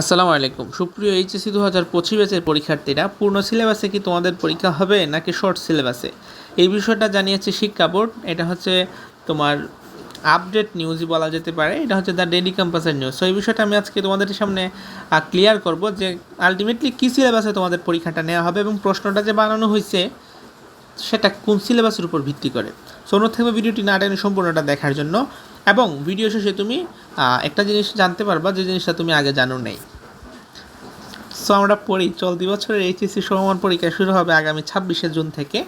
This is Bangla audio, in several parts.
আসসালামু আলাইকুম। সুপ্রিয় এইচএসসি দু হাজার পঁচিশ ব্যাচের পরীক্ষার্থীরা, পূর্ণ সিলেবাসে কি তোমাদের পরীক্ষা হবে নাকি শর্ট সিলেবাসে? এই বিষয়টা জানিয়েছে শিক্ষা বোর্ড। এটা হচ্ছে তোমার আপডেট নিউজই বলা যেতে পারে। এটা হচ্ছে দ্য ডেলি ক্যাম্পাসের নিউজ সো এই বিষয়টা আমি আজকে তোমাদের সামনে ক্লিয়ার করব যে আলটিমেটলি কী সিলেবাসে তোমাদের পরীক্ষাটা নেওয়া হবে এবং প্রশ্নটা যে বানানো হয়েছে, সেটা কোন সিলেবাসের উপর ভিত্তি করে? সো অনুরোধ থাকবে ভিডিওটি না টেনে সম্পূর্ণটা দেখার জন্য। এবং ভিডিও শেষে তুমি একটা জিনিস জানতে পারবা, যে জিনিসটা তুমি আগে জানো নেই। সো আমরা পড়ি, চলতি বছরের এইচএসসি সমমান পরীক্ষা শুরু হবে আগামী ছাব্বিশে জুন থেকে।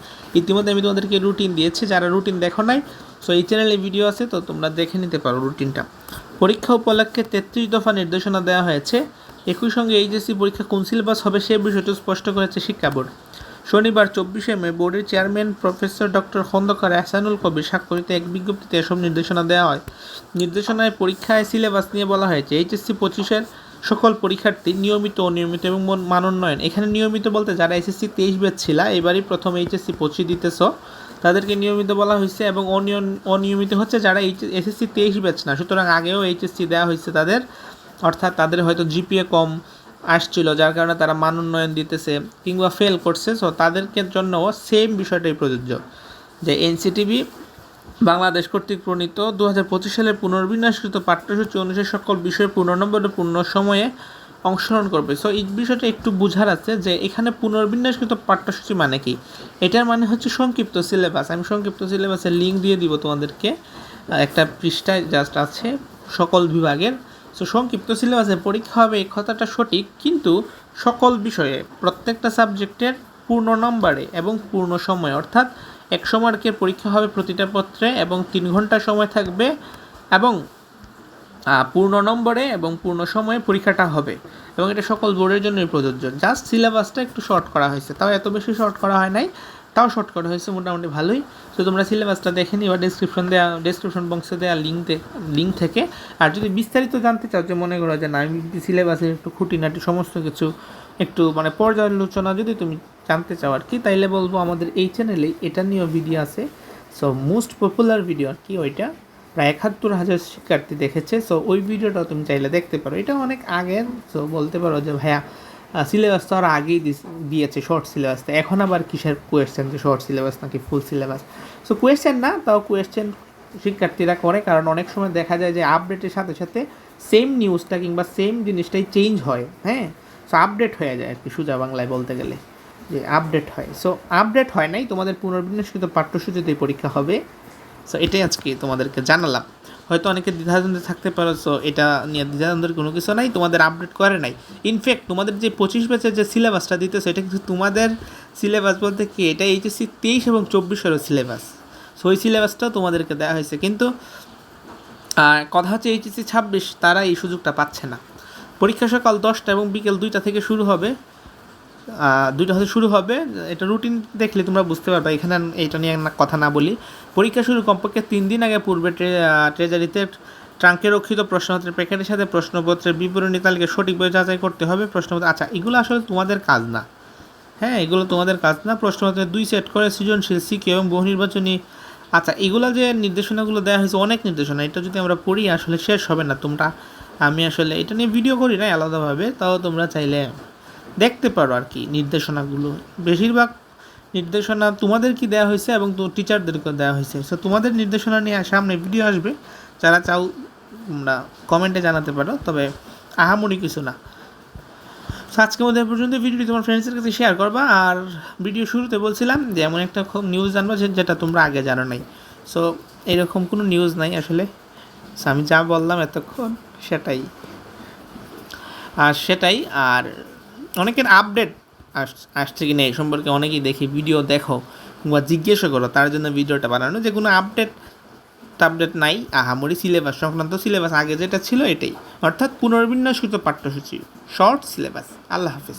ইতিমধ্যে আমি তোমাদেরকে রুটিন দিয়েছি, যারা রুটিন দেখো নাই সো এই চ্যানেলে ভিডিও আছে, তো তোমরা দেখে নিতে পারো রুটিনটা পরীক্ষা উপলক্ষে তেত্রিশ দফা নির্দেশনা দেওয়া হয়েছে। একই সঙ্গে এইচএসসি পরীক্ষা কোন সিলেবাস হবে সে বিষয়টি স্পষ্ট করেছে শিক্ষা বোর্ড। শনিবার চব্বিশে মে বোর্ডের chairman professor doctor Khondokar Ehsanul Kabir স্বাক্ষরিত এক বিজ্ঞপ্তিতে এসব নির্দেশনা দেওয়া হয়। নির্দেশনায় পরীক্ষায় সিলেবাস নিয়ে বলা হয়েছে, এইচএসসি পঁচিশের সকল পরীক্ষার্থী নিয়মিত, অনিয়মিত এবং মন- মানোন্নয়ন। এখানে নিয়মিত বলতে যারা এসএসসি তেইশ বেচ ছিল, এবারই প্রথম এইচএসসি পঁচিশ দিতেছ। তাদেরকে নিয়মিত বলা হয়েছে এবং অনিয়মিত হচ্ছে যারা এইচ এসএসসি তেইশ বেচ না, সুতরাং আগেও এইচএসসি দেওয়া হয়েছে তাদের, অর্থাৎ তাদের হয়তো জিপিএ কম আসছিল, যার কারণে তারা মান উন্নয়ন দিতেছে কিংবা ফেল করছে। সো তাদেরকে জন্য সেম বিষয়টাই প্রযোজ্য, যে এনসিটিভি বাংলাদেশ কর্তৃক প্রণীত দু হাজার সালের পুনর্বিন্যাসকৃত পাঠ্যসূচি অনুসারে সকল বিষয়ে পূর্ণ পূর্ণ সময়ে অংশগ্রহণ করবে। সো এই বিষয়টা একটু বোঝার আছে যে এখানে পুনর্বিন্যাসকৃত পাঠ্যসূচি মানে কি? এটার মানে হচ্ছে সংক্ষিপ্ত সিলেবাস আমি সংক্ষিপ্ত সিলেবাসের লিঙ্ক দিয়ে দিব তোমাদেরকে। একটা পৃষ্ঠায় জাস্ট আছে সকল বিভাগের। সো সংক্ষিপ্ত সিলেবাসে পরীক্ষা হবে এই কথাটা সঠিক, কিন্তু সকল বিষয়ে, প্রত্যেকটা সাবজেক্টের পূর্ণ নম্বরে এবং পূর্ণ সময়, অর্থাৎ একশো মার্কের পরীক্ষা হবে প্রতিটা পত্রে এবং তিন ঘণ্টা সময় থাকবে এবং পূর্ণ নম্বরে এবং পূর্ণ সময়ে পরীক্ষাটা হবে। এবং এটা সকল বোর্ডের জন্যই প্রযোজ্য। জাস্ট সিলেবাসটা একটু শর্ট করা হয়েছে। তাও এত বেশি শর্ট করা হয় নাই। তাও শর্ট করা হয়েছে, মোটামুটি ভালোই। তো তোমরা সিলেবাসটা দেখে নিই বা ডিসক্রিপশন দেওয়া ডিসক্রিপশন বক্সে দেওয়া লিঙ্ক লিঙ্ক থেকে। আর যদি বিস্তারিত জানতে চাও, যে মনে করো যে না, আমি সিলেবাসের একটু খুঁটিনাটি সমস্ত কিছু একটু মানে পর্যালোচনা যদি তুমি জানতে চাও আর কি, তাইলে বলব আমাদের এই চ্যানেলে এটা নিয়েও ভিডিও আছে। সো মোস্ট পপুলার ভিডিও আর কি ওইটা। প্রায় একাত্তর হাজার শিক্ষার্থী দেখেছে। সো ওই ভিডিওটাও তুমি চাইলে দেখতে পারো। এটা অনেক আগের। সো বলতে পারো যে, ভাইয়া সিলেবাস তো আর আগেই দিয়েছে শর্ট সিলেবাসটা এখন আবার কিসের কোয়েশ্চেন যে শর্ট সিলেবাস নাকি ফুল সিলেবাস সো কোয়েশ্চেন না, তাও কোয়েশ্চেন শিক্ষার্থীরা করে, কারণ অনেক সময় দেখা যায় যে আপডেটের সাথে সাথে সেম নিউজটা কিংবা সেম জিনিসটাই চেঞ্জ হয় হ্যাঁ? সো আপডেট হয়ে যায় আর কি সোজা বাংলায় বলতে গেলে, যে আপডেট হয়। সো আপডেট হয় নাই, তোমাদের পুনর্বিন্যাসকৃত পাঠ্যসূচিতে পরীক্ষা হবে। সো এটাই আজকে তোমাদেরকে জানালাম। হয়তো অনেকে দ্বিধাদ্বন্দ্বে থাকতে পারো সো এটা নিয়ে দ্বিধাদ্বন্দ্বের কোনো কিছু নাই, তোমাদের আপডেট করে নাই। ইনফ্যাক্ট তোমাদের যে পঁচিশ ব্যাচের যে সিলেবাসটা দিতেছে, এটা কিন্তু তোমাদের সিলেবাস বলতে কি, এটা এইচএসসি তেইশ এবং চব্বিশেরও সিলেবাস সো ওই সিলেবাসটাও তোমাদেরকে দেওয়া হয়েছে। কিন্তু কথা হচ্ছে এইচএসসি ছাব্বিশ, তারা এই সুযোগটা পাচ্ছে না। পরীক্ষা সকাল দশটা এবং বিকেল দুইটা থেকে শুরু হবে। দুইটা হতে শুরু হবে। এটা রুটিন দেখলে তোমরা বুঝতে পারবে। এখানে এটা নিয়ে কথা না বলি। পরীক্ষা শুরু কমপক্ষে তিন দিন আগে পূর্বে ট্রে- ট্রেজারিতে ট্রাঙ্কে রক্ষিত প্রশ্নপত্রের প্যাকেটের সাথে প্রশ্নপত্রের বিবরণী তালিকা সঠিকভাবে যাচাই করতে হবে। প্রশ্নপত্র আচ্ছা এগুলো আসলে তোমাদের কাজ না। হ্যাঁ এগুলো তোমাদের কাজ না। প্রশ্নপত্রের দুই সেট করে সৃজনশীল, সিকে এবং বহু নির্বাচনী আচ্ছা এগুলো যে নির্দেশনাগুলো দেওয়া হয়েছে, অনেক নির্দেশনা। এটা যদি আমরা পড়ি, আসলে শেষ হবে না। তোমরা আমি আসলে এটা নিয়ে ভিডিও করি না আলাদাভাবে। তাও তোমরা চাইলে দেখতে পারো আর কি নির্দেশনাগুলো। বেশিরভাগ নির্দেশনা তোমাদের কি দেওয়া হয়েছে এবং তো টিচারদেরকে দেওয়া হয়েছে। সো তোমাদের নির্দেশনা নিয়ে সামনে ভিডিও আসবে। যারা চাও তোমরা কমেন্টে জানাতে পারো। তবে আহামরি কিছু না। সো আজকের মধ্যে পর্যন্ত ভিডিওটি তোমার ফ্রেন্ডসের কাছে শেয়ার করবা। আর ভিডিও শুরুতে বলছিলাম যে, এমন একটা খুব নিউজ জানব যেটা তোমরা আগে জানো নাই। সো এরকম কোনো নিউজ নাই আসলে। আমি যা বললাম এতক্ষণ সেটাই। আর সেটাই। আর অনেকের আপডেট আস, আসছে কি না এই সম্পর্কে অনেকেই দেখি ভিডিও দেখো কিংবা জিজ্ঞেসও করো, তার জন্য ভিডিওটা বানানো। যে কোনো আপডেট আপডেট নাই আহামরি সিলেবাস সংক্রান্ত সিলেবাস আগে যেটা ছিল এটাই। অর্থাৎ পুনর্বিন্যাসকৃত পাঠ্যসূচি শর্ট সিলেবাস আল্লাহ হাফিজ।